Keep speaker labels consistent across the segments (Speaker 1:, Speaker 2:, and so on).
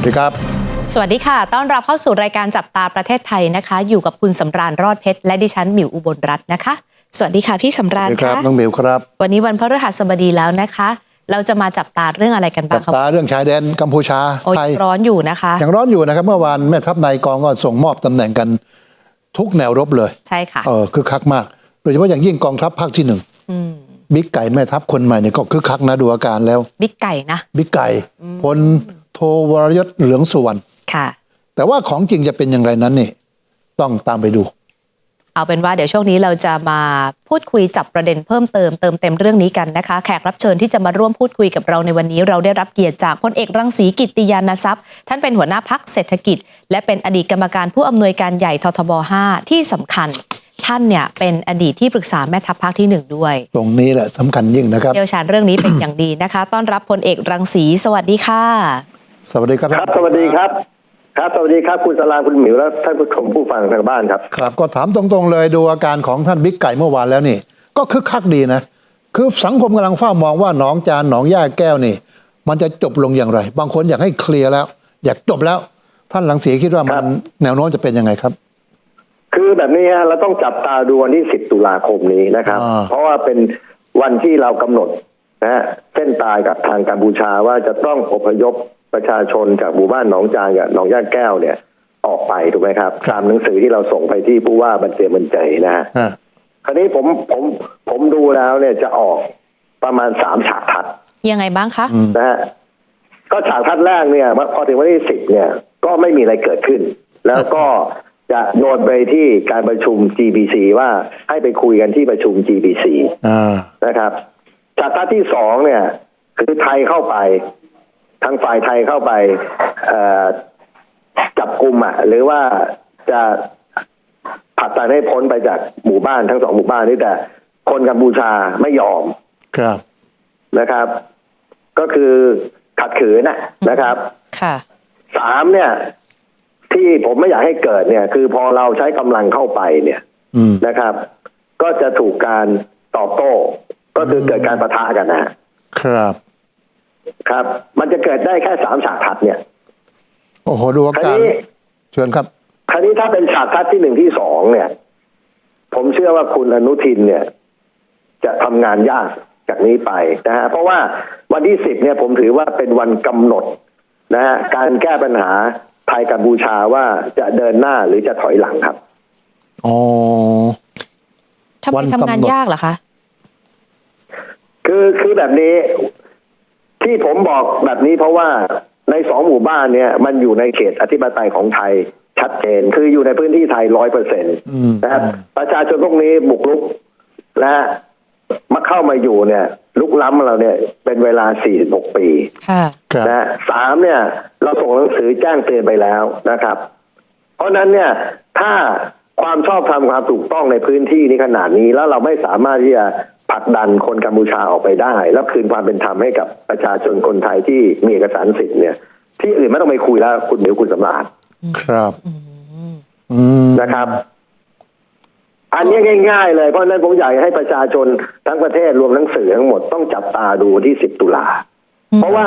Speaker 1: วัสดีครับ
Speaker 2: สวัสดีค่ะ ต้อนรับเข้าสู่รายการจับตาประเทศไทยนะคะ อยู่กับคุณสำราญรอดเพชร และดิฉันหมิวอุบลรัตน์นะคะ สวัสดีค่ะพี่สำ
Speaker 1: ส
Speaker 2: รา
Speaker 1: วั
Speaker 2: ญ
Speaker 1: สดีครับ
Speaker 2: คะ
Speaker 1: น้องหมิวครับ
Speaker 2: วันนี้วันพฤหัสบดีแล้วนะคะ เราจะมาจับตาเรื่องอะไรกัน
Speaker 1: จั
Speaker 2: บ้า
Speaker 1: บ
Speaker 2: งคะ
Speaker 1: ตาเรื่องชายแดนกัมพูชา
Speaker 2: โอ้ย
Speaker 1: ไทย
Speaker 2: ร้อนอยู่นะคะ
Speaker 1: ยังร้อนอยู่นะครับ เมื่อวานแม่ทัพนายกองก็ส่งมอบตำแหน่งกันทุกแนวรบเลย
Speaker 2: ใช่ค่ะ
Speaker 1: เออคึกคักมาก โดยเฉพาะอย่างยิ่งกองทัพภาคที่หนึ่ง
Speaker 2: อืม
Speaker 1: บิ๊กไก่แม่ทัพคนใหม่เนี่ยก็คึกคักนะดูอาการแล้ว
Speaker 2: บิ๊กไก่นะ
Speaker 1: บิ๊กไก่พลโทวรยศเหลืองสุวรรณ
Speaker 2: ค่ะ
Speaker 1: แต่ว่าของจริงจะเป็นอย่างไรนั้นนี่ต้องตามไปดู
Speaker 2: เอาเป็นว่าเดี๋ยวช่วงนี้เราจะมาพูดคุยจับประเด็นเพิ่มเติมเติมเต็มเรื่องนี้กันนะคะ แขกรับเชิญที่จะมาร่วมพูดคุยกับเราในวันนี้เราได้รับเกียรติจากพลเอกรังสีกิตติยานทรัพย์ ท่านเป็นหัวหน้าพักเศรษฐกิจ และเป็นอดีตกรรมการผู้อำนวยการใหญ่ททบ 5 ที่สำคัญท่านเนี่ยเป็นอดีตที่ปรึกษาแม่ทัพภาคที่หนึ่งด้วย
Speaker 1: ตรงนี้แหละสำคัญยิ่งนะครับ
Speaker 2: เชี่ยวชาญเรื่องนี้เป็นอย่างดีนะคะ ต้อนรับพลเอกรังสีสวัสดีค่ะ
Speaker 1: สวัสดีครับ
Speaker 3: ครับ สวัสดีครับ ครับ สวัสดีครับ คุณสลาคุณหมิวและท่านผู้ชมผู้ฟังทางบ้านครับ
Speaker 1: ครับ ก็ถามตรงๆเลยดูอาการของท่านบิ๊กไก่เมื่อวานแล้วนี่ ก็คึกคักดีนะ คือสังคมกำลังเฝ้ามองว่าหนองจานหนองย่าแก้วนี่ มันจะจบลงอย่างไร บางคนอยากให้เคลียร์แล้ว อยากจบแล้ว ท่านหลังสีคิดว่ามั
Speaker 3: ครั
Speaker 1: น
Speaker 3: บ
Speaker 1: แนวโน้มจะเป็นยังไงครับ
Speaker 3: คือแบบนี้ฮะเราต้องจับตาดูวันที่ 10 ตุลาคมนี้นะครับ
Speaker 1: อ่า
Speaker 3: เพราะว่าเป็นวันที่เรากำหนดนะฮะเส้นตายกับทางกัมพูชาว่าจะต้องอพยพ ประชาชนจากหมู่บ้านหนองจานกับหนองย่าแก้วเนี่ย ออกไปถูกไหมครับตามหนังสือที่เราส่งไปที่ผู้ว่าบันเตียบันใจนะฮะ
Speaker 1: ฮะ
Speaker 3: คราวนี้ผมผมผมดูแล้วเนี่ยจะออกประมาณสามฉากทัด
Speaker 2: ยังไงบ้างคะ
Speaker 1: อืม
Speaker 3: นะฮะก็ฉากทัดแรกเนี่ยพอถึงวันที่สิบเนี่ย ก็ไม่มีอะไรเกิดขึ้น แล้วก็จะโยนไปที่การประชุม GBC ว่าให้ไปคุยกันที่ประชุม GBC
Speaker 1: อ่า
Speaker 3: นะครับฉากทัดที่สองเนี่ย คือไทยเข้าไป ทางฝ่ายไทยเข้าไปเอ่อจับกลุ่มอะ หรือว่าจะผลักดันให้พ้นไปจากหมู่บ้านทั้งสองหมู่บ้านนี้แต่ คนกัมพูชาไม่ยอม
Speaker 1: ครับ
Speaker 3: นะครับ ก็คือขัดขืนนะนะครับ
Speaker 2: ค่ะ
Speaker 3: สามเนี่ย ที่ผมไม่อยากให้เกิดเนี่ย คือพอเราใช้กำลังเข้าไปเนี่ย
Speaker 1: อืม
Speaker 3: นะครับ ก็จะถูกการตอบโต้ ก็คือเกิดการประทะกันนะฮะ
Speaker 1: ครับ
Speaker 3: ครับ มันจะเกิดได้แค่สามฉากทัดเนี่ย
Speaker 1: โอ้โหดูอา
Speaker 3: คราว
Speaker 1: การ
Speaker 3: นี้
Speaker 1: เชิญครับ
Speaker 3: คราวนี้ถ้าเป็นฉากทัดที่หนึ่งที่สองเนี่ย ผมเชื่อว่าคุณอนุทินเนี่ย จะทำงานยากจากนี้ไปนะฮะเพราะว่าวันที่สิบเนี่ยผมถือว่าเป็นวันกำหนดนะฮะการแก้ปัญหาไทยกัมพูชาว่าจะเดินหน้าหรือจะถอยหลังครับ
Speaker 1: อ๋อ
Speaker 2: ทำไม
Speaker 1: วัน
Speaker 2: ทำงาน
Speaker 1: กำหนด
Speaker 2: ยากเหรอคะ
Speaker 3: คือคือแบบนี้ ที่ผมบอกแบบนี้เพราะว่าในสองหมู่บ้านเนี่ย มันอยู่ในเขตอธิปไตยของไทยชัดเจนคืออยู่ในพื้นที่ไทยร้อยเปอร์เซ็นต์
Speaker 1: อืม
Speaker 3: นะครับประชาชนพวกนี้บุกรุกนะฮะมาเข้ามาอยู่เนี่ย ลุกล้ำเราเนี่ย เป็นเวลา 46 ปี
Speaker 2: ค่ะ
Speaker 1: ครับ
Speaker 3: นะฮะสามเนี่ย เราส่งหนังสือแจ้งเตือนไปแล้วนะครับ เพราะฉะนั้นเนี่ย ถ้าความชอบธรรมความถูกต้องในพื้นที่นี้ขนาดนี้แล้วเราไม่สามารถที่จะ ผลักดันคนกัมพูชาออกไปได้ แล้วคืนความเป็นธรรมให้กับประชาชนคนไทยที่มีเอกสารสิทธิ์เนี่ย ที่อื่นไม่ต้องไปคุยแล้ว คุณเดี๋ยวคุณสำราญ
Speaker 1: ครับอืม
Speaker 3: นะครับ อันนี้ง่าย ๆ เลยเพราะฉะนั้นผมอยากให้ประชาชนทั้งประเทศรวมทั้งสื่อทั้งหมดต้องจับตาดูที่10ตุลาเพราะว่า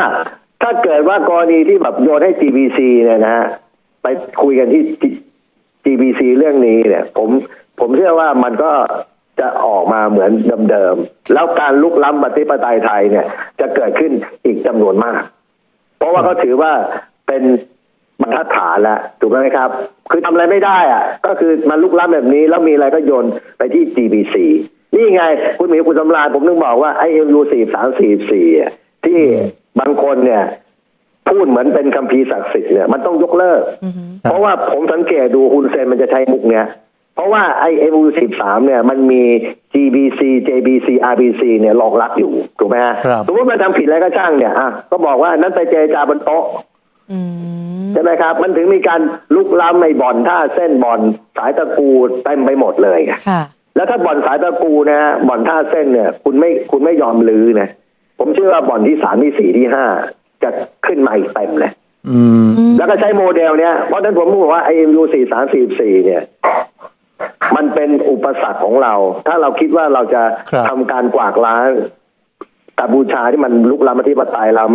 Speaker 3: ถ้าเกิดว่ากรณีที่แบบโยนให้ GBC เนี่ยนะฮะไปคุยกันที่ GBC เรื่องนี้เนี่ย ผมผมเชื่อว่ามันก็ จะออกมาเหมือนเดิมๆแล้วการลุกล้ำปฏิปไตยไทยเนี่ย จะเกิดขึ้นอีกจำนวนมาก เพราะว่าเขาถือว่าเป็นบรรทัดฐานแล้วถูกไหมครับ คือทำอะไรไม่ได้อะก็คือมันลุกล้ำแบบนี้แล้วมีอะไรก็โยนไปที่ GBC นี่ไง คุณหมีคุณสำราญผมนึกบอกว่า IMU 4 3 4 4ที่บางคนเนี่ย พูดเหมือนเป็นคัมภีร์ศักดิ์สิทธิ์เนี่ยมันต้องยกเลิก เพราะว่าผมสังเกตดูฮุนเซนมันจะใช้มุกเนี้ย เพราะว่าไอเอ็มยูสิบสามเนี่ยมันมี GBC JBC RBC เนี่ยรองรับอยู่ถูกไหมฮะ
Speaker 1: ครับ
Speaker 3: สมมติมันทำผิดอะไรก็ช่างเนี่ยอะก็บอกว่านั้นไปเจรจาบนโต๊ะ
Speaker 2: อืม
Speaker 3: ใช่ไหมครับ มันถึงมีการลุกล้ำในบ่อนท่าเส้นบ่อนสายตะกูเต็มไปหมดเลยไง
Speaker 2: ค่ะ
Speaker 3: แล้วถ้าบ่อนสายตะกูนะฮะบ่อนท่าเส้นเนี่ย คุณไม่คุณไม่ยอมลือนะผมเชื่อว่าบ่อนที่สามที่สี่ที่ห้าจะขึ้นมาอีกเต็มเลย
Speaker 1: อืม
Speaker 3: แล้วก็ใช้โมเดลเนี้ยเพราะฉะนั้นผมบอกว่า IMU 4 3 4 4เนี่ย มันเป็นอุปสรรคของเรา ถ้าเราคิดว่าเราจะ
Speaker 1: ครับ
Speaker 3: ทำการกวาดล้างกัมพูชาที่มันลุกล้ำอธิปไตยเรา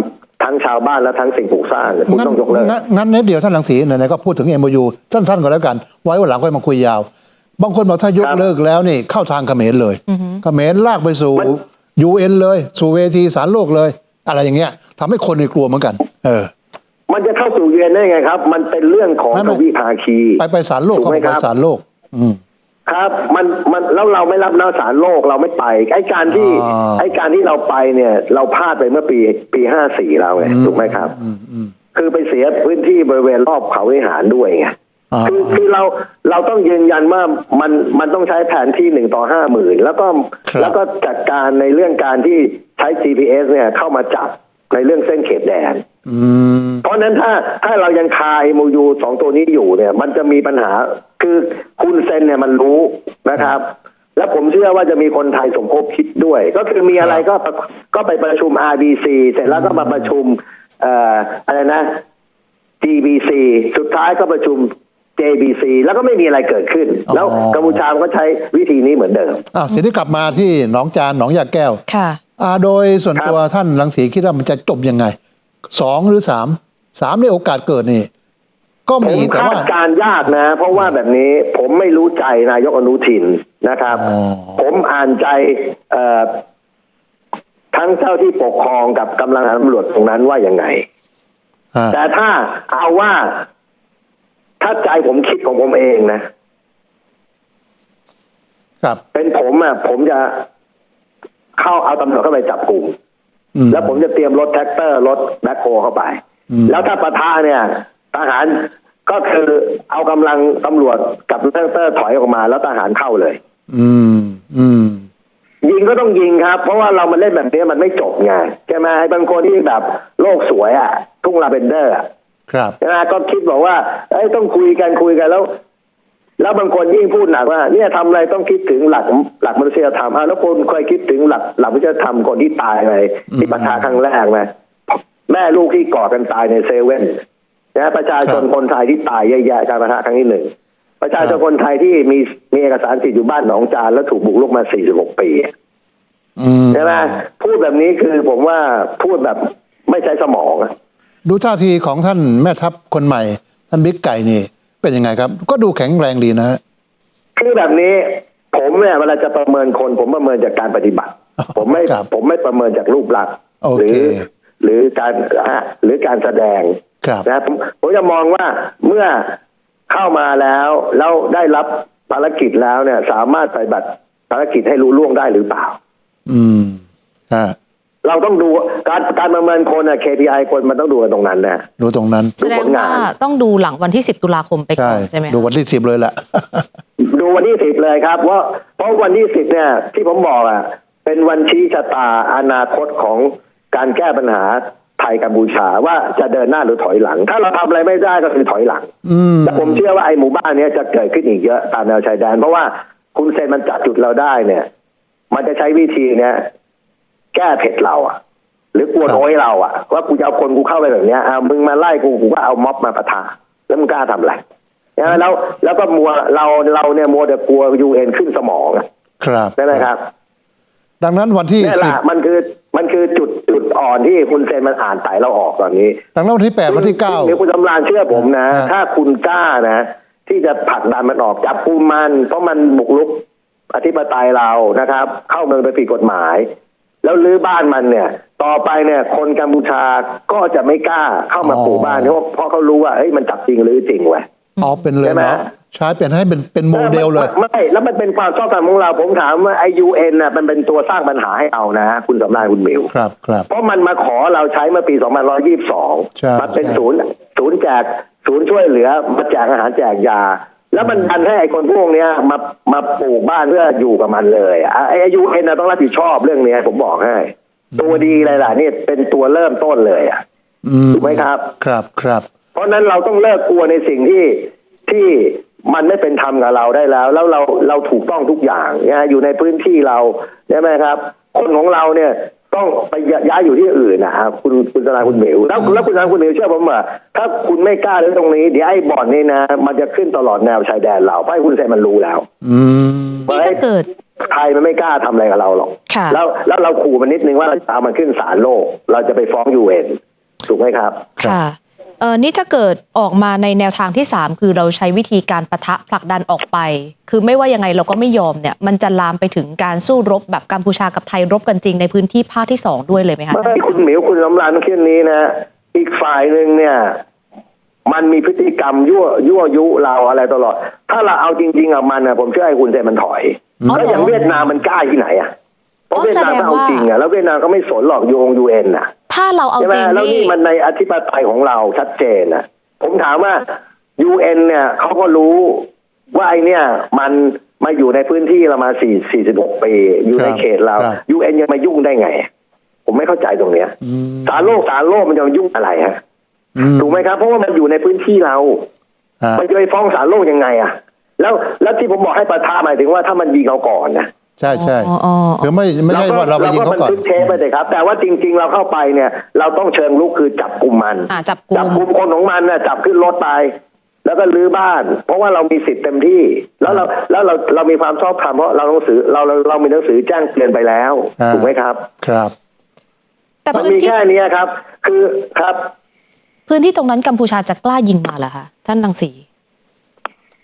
Speaker 3: ไททั้งชาวบ้านและทั้งสิ่งปลูกสร้างเนี่ยคุณ
Speaker 1: งั้น
Speaker 3: ต้องยกเลิก
Speaker 1: งั้นงั้นนิดเดียวท่านหลังสีไหนๆก็พูดถึง MOU สั้นๆก่อนแล้วกัน ไว้วันหลังค่อยมาคุยยาว บางคนบอกถ้ายก
Speaker 3: ครับ
Speaker 1: เลิกแล้วนี่เข้าทางเขมรเลย
Speaker 2: อือฮึ
Speaker 1: เขมรลากไปสู่
Speaker 3: มัน
Speaker 1: UN เลย สู่เวทีสารโลกเลย อะไรอย่างเงี้ยทำให้คนในกลัวเหมือนกัน เออ
Speaker 3: มันจะเข้าสู่เวียนได้ไงครับ มันเป็นเรื่องของ
Speaker 1: ไม่
Speaker 3: ท
Speaker 1: ไม่
Speaker 3: วิภาคี
Speaker 1: ไปไปสารโลก
Speaker 3: ถู
Speaker 1: เขา
Speaker 3: กไหม
Speaker 1: ไป
Speaker 3: ครับ
Speaker 1: สารโลก อืม
Speaker 3: ครับมันมันแล้วเราไม่รับนาสารโลกเราไม่ไปไอ้การที่
Speaker 1: อ่า
Speaker 3: ไอ้การที่เราไปเนี่ย เราพลาดไปเมื่อปีปีห้าสี่เราไงถูกไหมครับ
Speaker 1: อืมอืม
Speaker 3: คือไปเสียพื้นที่บริเวณรอบเขาวิหารด้วยไง
Speaker 1: อ่า
Speaker 3: คือคือเราเราต้องยืนยันว่ามันมันต้องใช้แผนที่หนึ่งต่อห้าหมื่นแล้วก็
Speaker 1: ครับ
Speaker 3: แล้วก็จัดการในเรื่องการที่ใช้ GPS เนี่ยเข้ามาจับในเรื่องเส้นเขตแดน
Speaker 1: อืม
Speaker 3: เพราะฉะนั้นถ้าถ้าเรายังคายมูยูสองตัวนี้อยู่เนี่ย มันจะมีปัญหาคือคุณเซนเนี่ยมันรู้นะครับ และผมเชื่อว่าจะมีคนไทยสมคบคิดด้วย ก็คือมีอะไรก็ก็ไปประชุม RBC เสร็จแล้วก็มาประชุมเอ่ออะไรนะ GBC สุดท้ายก็ประชุม JBC แล้วก็ไม่มีอะไรเกิดขึ้น
Speaker 1: อ๋อ
Speaker 3: แล้วกัมพูชามันก็ใช้วิธีนี้เหมือนเดิม
Speaker 1: อ้าวทีนี้กลับมาที่หนองจานหนองยาแก้ว
Speaker 2: ค่ะ
Speaker 1: อ่าโดยส่วน
Speaker 3: ครับ
Speaker 1: ตัวท่านรังสีคิดว่ามันจะจบยังไง สองหรือสามสามในโอกาสเกิดนี่ ก็
Speaker 3: ผม
Speaker 1: มีแต่
Speaker 3: คา
Speaker 1: ว่า
Speaker 3: ดการณ์ยากนะ เพราะว่าแบบนี้ผมไม่รู้ใจนายกอนุทินนะครับ
Speaker 1: อ๋อ
Speaker 3: ผมอ่านใจเอ่อทั้งเจ้าที่ปกครองกับกำลังตำรวจตรงนั้นว่ายังไง
Speaker 1: ฮะ
Speaker 3: แต่ถ้าเอาว่าถ้าใจผมคิดของผมเองนะ
Speaker 1: ครับ
Speaker 3: เป็นผมอะผมจะเข้าเอาตำรวจเข้าไปจับกลุ่ม
Speaker 1: อืม
Speaker 3: แล้วผมจะเตรียมรถแท็กเตอร์รถแบ็คโฮเข้าไป
Speaker 1: อืม
Speaker 3: แล้วถ้าปะทะเนี่ยทหารก็คือเอากำลังตำรวจกับรถแท็กเตอร์ถอยออกมา แล้วทหารเข้าเลย
Speaker 1: อืม อืม
Speaker 3: ยิงก็ต้องยิงครับ เพราะว่าเรามันเล่นแบบนี้มันไม่จบไงใช่ไหมไอ้บางคนที่แบบโลกสวยอะ่ะ ทุ่งลาเวนเดอร์อะ
Speaker 1: ครับ
Speaker 3: ใช่ไหมก็คิดบอกว่า เอ้ยต้องคุยกันคุยกันแล้ว แล้วบางคนยิ่งพูดหนักว่าเนี่ยทำอะไรต้องคิดถึงหลักหลักมนุษยธรรมอะแล้วคนเคยคิดถึงหลักหลักมนุษยธรรมคนที่ตายไปที่ปะทะครั้งแรกไหมแม่ลูกที่ก่อกันตายในเซเว่นนะประชาชน
Speaker 1: ครับ
Speaker 3: คนไทยที่ตายเยอะแยะการปะทะครั้งที่หนึ่งประชาชนคนไทยที่มีมีเอกสารสิทธิ์อยู่บ้านหนองจานแล้วถูกบุกรุกมา 46 ปี
Speaker 1: อืม
Speaker 3: ใช่ไหมพูดแบบนี้คือผมว่าพูดแบบไม่ใช้สมองอะ
Speaker 1: ดูท่าทีของท่านแม่ทัพคนใหม่ ท่านบิ๊กไก่นี่ เป็นยังไงครับ ก็ดูแข็งแรงดีนะฮะ
Speaker 3: คือแบบนี้ ผมเนี่ยเวลาจะประเมินคน ผมประเมินจากการปฏิบัติ
Speaker 1: อ๋อ
Speaker 3: ผมไม่
Speaker 1: ครับ
Speaker 3: ผมไม่ประเมินจากรูปลักษณ์
Speaker 1: โอ
Speaker 3: หรื
Speaker 1: เค
Speaker 3: หรือการอะหรือการแสดง
Speaker 1: ครับ
Speaker 3: นะผมผมจะมองว่าเมื่อเข้ามาแล้วแล้วได้รับภารกิจแล้วเนี่ย สามารถปฏิบัติภารกิจให้รู้ล่วงได้หรือเปล่า
Speaker 1: อืมฮะ
Speaker 3: เราต้องดูการการประเมินคนอะ KPI คนมันต้องดูกันตรงนั้นนะ
Speaker 1: ดูตรงนั้น
Speaker 2: แสดงว่าต้องดูหลังวันที่ 10 ตุลาคมไปก่
Speaker 1: ใช่
Speaker 2: อนใช่ไหมคะ
Speaker 1: ดูวันที่สิบเลยแหละ
Speaker 3: ดูวันที่สิบเลยครับเพราะเพราะวันที่สิบเนี่ย ที่ผมบอกอะเป็นวันชี้ชะตาอนาคตของการแก้ปัญหาไทยกัมพูชาว่าจะเดินหน้าหรือถอยหลัง ถ้าเราทำอะไรไม่ได้ก็คือถอยหลัง
Speaker 1: อืม
Speaker 3: แต่ผมเชื่อว่าไอ้หมู่บ้านเนี้ยจะเกิดขึ้นอีกเยอะตามแนวชายแดน เพราะว่าคุณเซนมันจับจุดเราได้เนี่ย มันจะใช้วิธีเนี้ย แก้เผ็ดเราอะ หรือกลัว
Speaker 1: ครับ
Speaker 3: น้อยเราอะว่ากูจะเอาคนกูเข้าไปแบบเนี้ยอ่ามึงมาไล่กูกูก็เอาม็อบมาปะทะแล้วมึงกล้าทำอะไรใช่ไหมแล้วแล้วก็มัวเราเราเนี่ยมัวแต่กลัวยูเอ็นขึ้นสมองอะ
Speaker 1: ครับ
Speaker 3: ใช่ไหมครับ
Speaker 1: ดังนั้นวันที่
Speaker 3: นี่แห
Speaker 1: สิบ
Speaker 3: ละมันคือมันคือจุดจุดอ่อนที่คุณเซนมันอ่านไต่เราออกตอนนี้
Speaker 1: ดังนั้นวันที่แปดวันที่เก้า
Speaker 3: หรือคุณสำรานเชื่อผมนะ
Speaker 1: อ่า
Speaker 3: ถ้าคุณกล้านะ ที่จะผลักดันมันออกจับกุมมัน เพราะมันบุกรุกอธิปไตยเรานะครับ เข้าเมืองโดยผิดกฎหมาย แล้วลื้อบ้านมันเนี่ย ต่อไปเนี่ยคนกัมพูชาก็จะไม่กล้าเข้ามา
Speaker 1: อ๋อ
Speaker 3: ปลูกบ้านเพราะเพราะเขารู้ว่าเอ้ยมันจับจริงหรือจริงเว้ย
Speaker 1: อ๋อเป็นเลย
Speaker 3: ใช่ไหม
Speaker 1: เนาะใช้เป็นให้เป็นเป็นโมเดลเลย
Speaker 3: ไม่ไม่แล้วมันเป็นความชอบธรรมของเราผมถามว่าไอยูเอ็นน่ะมันเป็นตัวสร้างปัญหาให้เอานะ คุณสำรานคุณหมิว
Speaker 1: ครับครับ
Speaker 3: เพราะมันมาขอเราใช้เมื่อปี
Speaker 1: ใช่
Speaker 3: 2122 มันเป็น
Speaker 1: ใช่
Speaker 3: ศูนย์ศูนย์แจกศูนย์ช่วยเหลือมาแจกอาหารแจกยา แล้วมันดันให้ไอ้คนพวกเนี้ยมามาปลูกบ้านเพื่ออยู่กับมันเลยอะไอ้ยูเอ็นต้องรับผิดชอบเรื่องเนี้ยผมบอกให้ ตัวดีเลยล่ะนี่เป็นตัวเริ่มต้นเลยอะ
Speaker 1: อืม
Speaker 3: ถูกไหมครับ
Speaker 1: ครับครับ
Speaker 3: เพราะฉะนั้นเราต้องเลิกกลัวในสิ่งที่ที่มันไม่เป็นธรรมกับเราได้แล้ว แล้วเราเราถูกต้องทุกอย่างนะอยู่ในพื้นที่เราใช่ไหมครับ คนของเราเนี่ย ต้องไปย้ายอยู่ที่อื่นนะครับคุณคุณสนาคุณเหมียวแล้วแล้วคุณสนาคุณเหมียวเชื่อผมว่าถ้าคุณไม่กล้าเรื่องตรงนี้เดี๋ยวไอ้บ่อนนี่นะ มันจะขึ้นตลอดแนวชายแดนเราเพราะให้คุณเซนมันรู้แล้ว
Speaker 1: อืม
Speaker 2: นี่ถ้าเกิด
Speaker 3: ไทยมันไม่กล้าทำอะไรกับเราหรอก
Speaker 2: ค่ะ
Speaker 3: แล้วแล้วเราขู่มันนิดนึงว่าเราจะเอามันขึ้นศาลโลก เราจะไปฟ้องยูเอ็นถูกไหมครับ
Speaker 2: ค่ะ เออนี่ถ้าเกิดออกมาในแนวทางที่ 3 คือเราใช้วิธีการประทะผลักดันออกไป คือไม่ว่ายังไงเราก็ไม่ยอมเนี่ย มันจะลามไปถึงการสู้รบแบบกัมพูชากับไทยรบกันจริงในพื้นที่ภาคที่2ด้วยเลยไหมคะ
Speaker 3: ไม่คุณหมิวคุณสำรานต้องคิดอย่างนี้นะ อีกฝ่ายหนึ่งเนี่ย มันมีพฤติกรรมยั่วยั่วยุเราอะไรตลอด ถ้าเราเอาจริง ๆ กับมันนะผมเชื่อไอ้คุณเซนมันถอย
Speaker 2: อ๋อเหรอ
Speaker 3: แล้วอย่างเวียดนามมันกล้าที่ไหนอะ เพราะ
Speaker 2: อ๋อ
Speaker 3: เวียดนาม
Speaker 2: แสดง
Speaker 3: ก็เอา
Speaker 2: ว่า
Speaker 3: จริงอะแล้วเวียดนามก็ไม่สนหรอกยูองยูเอ็นอะ
Speaker 2: ถ้าเราเอา
Speaker 3: ใช่ไหม
Speaker 2: จริง
Speaker 3: แล้ว
Speaker 2: นี่
Speaker 3: นี่มันในอธิปไตยของเราชัดเจนนะผมถามว่ายูเอ็นเนี่ยเขาก็รู้ว่าไอเนี่ยมันมาอยู่ในพื้นที่เรามาสี่สี่สิบหกปีอยู่ใน
Speaker 1: ครับ
Speaker 3: เขตเรา
Speaker 1: ครับ
Speaker 3: ยูเอ็นยังมายุ่งได้ไง ผมไม่เข้าใจตรงเนี้ย
Speaker 1: อืม
Speaker 3: สารโลกสารโลกมันจะมายุ่งอะไรฮะ
Speaker 1: อืม
Speaker 3: ถูกไหมครับ เพราะว่ามันอยู่ในพื้นที่เรา
Speaker 1: ฮะ
Speaker 3: มันจะไปฟ้องสารโลกยังไงอะแล้วแล้วที่ผมบอกให้ประทาหมายถึงว่าถ้ามันยิงเราก่อนนะ
Speaker 1: ใช่ใช่
Speaker 2: อ๋ออ๋ออ๋อ
Speaker 1: คือไม่ไม่ใช่ว่าเราไปยิงเขาก่อน
Speaker 3: บันทึกเทปไปเลยครับ แต่ว่าจริง ๆ เราเข้าไปเนี่ย เราต้องเชิงลุกคือจับกลุ่มมัน
Speaker 2: อ่าจับกลุ่
Speaker 3: จับ
Speaker 2: ม
Speaker 3: กลุ่มคนของมันน่ะจับขึ้นรถไป แล้วก็รื้อบ้าน เพราะว่าเรามีสิทธิ์เต็มที่ แล้วเราแล้วเราเรามีความชอบธรรมเพราะเราหนังสือเราเราเรามีหนังสือแจ้งเตือนไปแล้ว
Speaker 1: อ่า
Speaker 3: ถูกไหมครับ
Speaker 1: ครับ
Speaker 2: แต่
Speaker 3: มัน
Speaker 2: พื้น
Speaker 3: มี
Speaker 2: ที่
Speaker 3: แค่เนี้ยครับ คือครับ
Speaker 2: พื้นที่ตรงนั้นกัมพูชาจะกล้ายิงมาเหรอคะท่านรังสี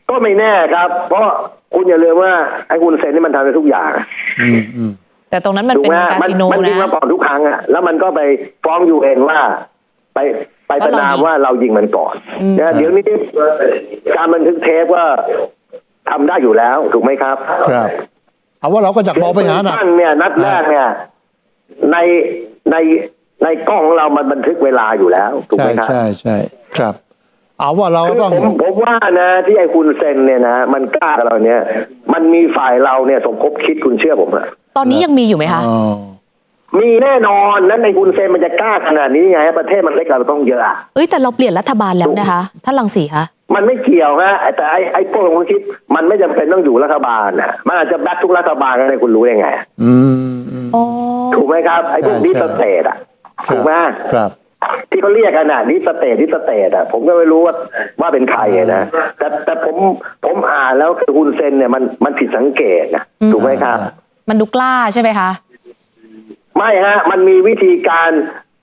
Speaker 3: ก็ไม่แน่ครับ เพราะ คุณอย่าลืมว่าไอ้คุณเซนนี่มันทำได้ทุกอย่าง
Speaker 1: อืมอืม
Speaker 2: แต่ตรงนั้นมัน
Speaker 3: ถูก
Speaker 2: เป็น
Speaker 3: ไหม
Speaker 2: คา
Speaker 3: มัน
Speaker 2: สิโน
Speaker 3: มันยิง
Speaker 2: นะ
Speaker 3: มาก่อนทุกครั้งอะแล้วมันก็ไปฟ้องยูเอ็นว่า ไปไปประนามว่าเรายิงมันก่อน
Speaker 2: อืม
Speaker 3: นะเดี๋ยวนี้การบันทึกเทปก็ทำได้อยู่แล้วถูกไหมครับ
Speaker 1: ครับเอาว่าเราก็จากเบาไปหาหนัก
Speaker 3: ตั้งเนี่ย นัดแรกเนี่ย ในในในกล้องของเรามันบันทึกเวลาอยู่แล้วถูก
Speaker 1: ใช่
Speaker 3: ไหมครับ
Speaker 1: ใช่ใช่ครับ เอาว่าเรา
Speaker 3: คือ
Speaker 1: ต้อง
Speaker 3: ผมผมว่านะที่ไอ้คุณเซนเนี่ยนะมันกล้ากับเราเนี่ย มันมีฝ่ายเราเนี่ยสมคบคิดคุณเชื่อผมอะ
Speaker 2: ตอนนี้ยังมีอยู่ไหมคะ
Speaker 1: อ๋อ
Speaker 3: มีแน่นอนนั้นในคุณเซนมันจะกล้าขนาดนี้ไงประเทศมันเล็กกว่าเราต้องเยอะอะ
Speaker 2: เอ้ยแต่เราเปลี่ยนรัฐบาลแล้วนะคะท่านรังสีคะ
Speaker 3: มันไม่เกี่ยวฮะแต่ไอ้ไอ้พวกคนคิด มันไม่จำเป็นต้องอยู่รัฐบาลนะมันอาจจะแบกทุกรัฐบาลก็ได้คุณรู้ได้ไง
Speaker 1: อืมอืม
Speaker 2: อ๋อ
Speaker 3: ถูกไหมครับไอ้พวก
Speaker 1: ใช่
Speaker 3: ดิส
Speaker 1: ใช่
Speaker 3: เตทอะถูกไหม
Speaker 1: ครับ
Speaker 3: ที่เขาเรียกกันอะดิสเตทดิสเตทอะผมก็ไม่รู้ว่าว่าเป็นใครอะนะแต่แต่ผมผมอ่านแล้วคือคุณเซนเนี่ยมันมันผิดสังเกตนะถูกไหมครับ
Speaker 2: มันดูกล้าใช่ไหมคะ
Speaker 3: ไม่ฮะ มันมีวิธีการ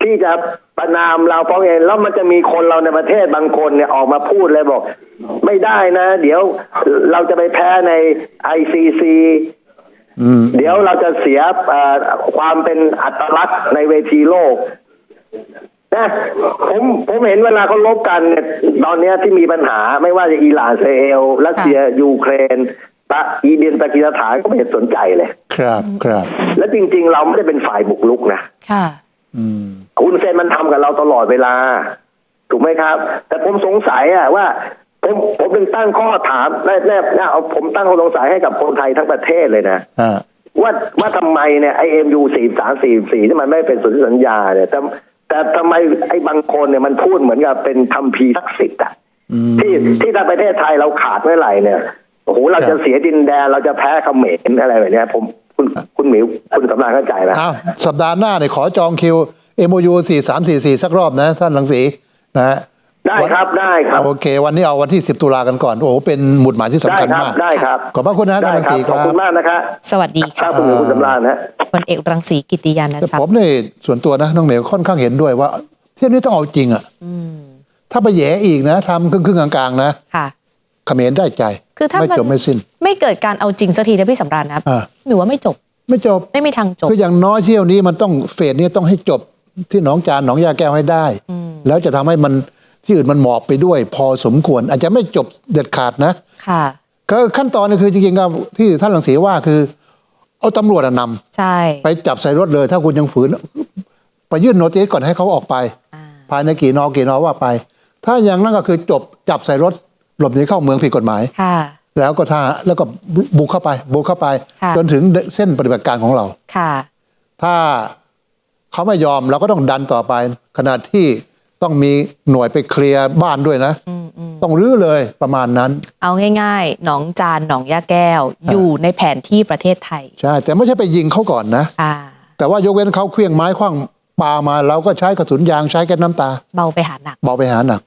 Speaker 3: ที่จะประนามเราฟ้องเองแล้วมันจะมีคนเราในประเทศบางคนเนี่ยออกมาพูดเลยบอก ไม่ได้นะ เดี๋ยวเราจะไปแพ้ใน ICC
Speaker 1: อืม
Speaker 3: เดี๋ยวเราจะเสียเอ่อความเป็นอัตลักษณ์ในเวทีโลก นะผมผมเห็นเวลาเขาลบกันเนี่ยตอนเนี้ยที่มีปัญหาไม่ว่าจะอิหร่านอิสราเอลรัสเซียยูเครนปะอีเดียนปากีสถานก็ไม่เห็นสนใจเลย
Speaker 1: ครับครับ
Speaker 3: และจริง ๆ เราไม่ได้เป็นฝ่ายบุกรุกนะ
Speaker 2: ค่ะ
Speaker 1: อืม
Speaker 3: คุณเซนมันทำกับเราตลอดเวลา ถูกไหมครับ แต่ผมสงสัยอะว่า ผมผมเป็นตั้งข้อถามแรกแรกนะเอาผมตั้งข้อสงสัยให้กับคนไทยทั้งประเทศเลยนะ
Speaker 1: อ่า
Speaker 3: ว่าว่าทำไมเนี่ยไอเอ็มยูสี่สามสี่สี่ที่มันไม่เป็นสนธิสัญญาเนี่ย แต่แต่ทำไมไอ้บางคนเนี่ยมันพูดเหมือนกับเป็นคัมภีร์ศักดิ์สิทธิ์อะ
Speaker 1: อืม
Speaker 3: ที่ที่ทางประเทศไทยเราขาดเมื่อไหร่เนี่ยโอ้โหเรา
Speaker 1: ครั
Speaker 3: จะ
Speaker 1: บ
Speaker 3: เสียดินแดนเราจะแพ้เขมรอะไรแบบเนี้ยผมคุณคุณหมิวคุณสำรานเข้าใจไหม
Speaker 1: อ้าวสัปดาห์หน้าเนี่ยขอจองคิว MOU 4344 สักรอบนะ ท่านหลังสีนะฮะ
Speaker 3: ได้ครับได้ครับ
Speaker 1: โอเค วันนี้เอาวันที่ 10 ตุลากันก่อน โอ้โหเป็นหมุดหมายที่สำ
Speaker 3: ได้
Speaker 1: คัญ
Speaker 3: ครับ
Speaker 1: มาก
Speaker 3: ได้ครับ
Speaker 1: ขอบพระคุณนะท่าน
Speaker 3: ได้
Speaker 1: รัง
Speaker 3: ครั
Speaker 1: สี
Speaker 3: บ
Speaker 1: ค
Speaker 3: ขอบ
Speaker 1: รับ
Speaker 3: คุณมากนะครับ
Speaker 2: สวัสดี
Speaker 3: ครั
Speaker 2: ค่ะ
Speaker 3: บคุณหมิวคุณสำรานนะ
Speaker 2: พลเอกรังสีกิติยาน
Speaker 1: แต่
Speaker 2: ทรัพ
Speaker 1: ผ
Speaker 2: ย์
Speaker 1: มเนี่ยส่วนตัวนะน้องเหมวค่อนข้างเห็นด้วยว่า เที่ยวนี้ต้องเอาจริงอะ
Speaker 2: อืม
Speaker 1: ถ้าไปแหย่อีกนะทำครึ่งๆกลางๆนะ
Speaker 2: ค่ะ
Speaker 1: เขมรได้ใจ
Speaker 2: คือถ้า
Speaker 1: ไม่
Speaker 2: มัน
Speaker 1: จบไม่สิ้น
Speaker 2: ไม่เกิดการเอาจริงสักทีนะพี่สำราญนะ
Speaker 1: อ่า
Speaker 2: หรือว่าไม่จบ
Speaker 1: ไม่จบ
Speaker 2: ไม่มีทางจบ
Speaker 1: คืออย่างน้อยเที่ยวนี้มันต้องเฟสนี้ต้องให้จบที่หนองจานหนองยาแก้วให้ได้
Speaker 2: อืม
Speaker 1: แล้วจะทำให้มัน ที่อื่นมันหมอบไปด้วย พอสมควร อาจจะไม่จบเด็ดขาดนะ
Speaker 2: ค่ะ
Speaker 1: ก็ขั้นตอนนี่คือจริงๆก็ที่ท่านหลังสีว่าคือ เอาตำรวจอะนำ
Speaker 2: ใช่
Speaker 1: ไปจับใส่รถเลย ถ้าคุณยังฝืน ไปยื่นโนติสก่อนให้เขาออกไป
Speaker 2: อ่า
Speaker 1: ภายในกี่นอกี่นอว่าไป ถ้าอย่างนั้นก็คือจบจับใส่รถหลบหนีเข้าเมืองผิดกฎหมาย
Speaker 2: ค่ะ
Speaker 1: แล้วก็ท่าแล้วก็บุกเข้าไป บุกเข้าไป
Speaker 2: ค่ะ
Speaker 1: จนถึงเส้นปฏิบัติการของเรา
Speaker 2: ค่ะ
Speaker 1: ถ้าเขาไม่ยอมเราก็ต้องดันต่อไป ขณะที่ ต้องมีหน่วยไปเคลียร์บ้านด้วยนะ
Speaker 2: อืมอืม
Speaker 1: ต้องรื้อเลยประมาณนั้น
Speaker 2: เอาง่ายๆ หนองจานหนองยาแก้ว อยู่ในแผนที่ประเทศไทย
Speaker 1: ใช่ แต่ไม่ใช่ไปยิงเขาก่อนนะ
Speaker 2: อ่า
Speaker 1: แต่ว่ายกเว้นเขาเคลื่องไม้คว้างปามาเราก็ใช้กระสุนยางใช้แก๊สน้ำตา
Speaker 2: เบาไปหาหนัก
Speaker 1: เบาไปหาหนัก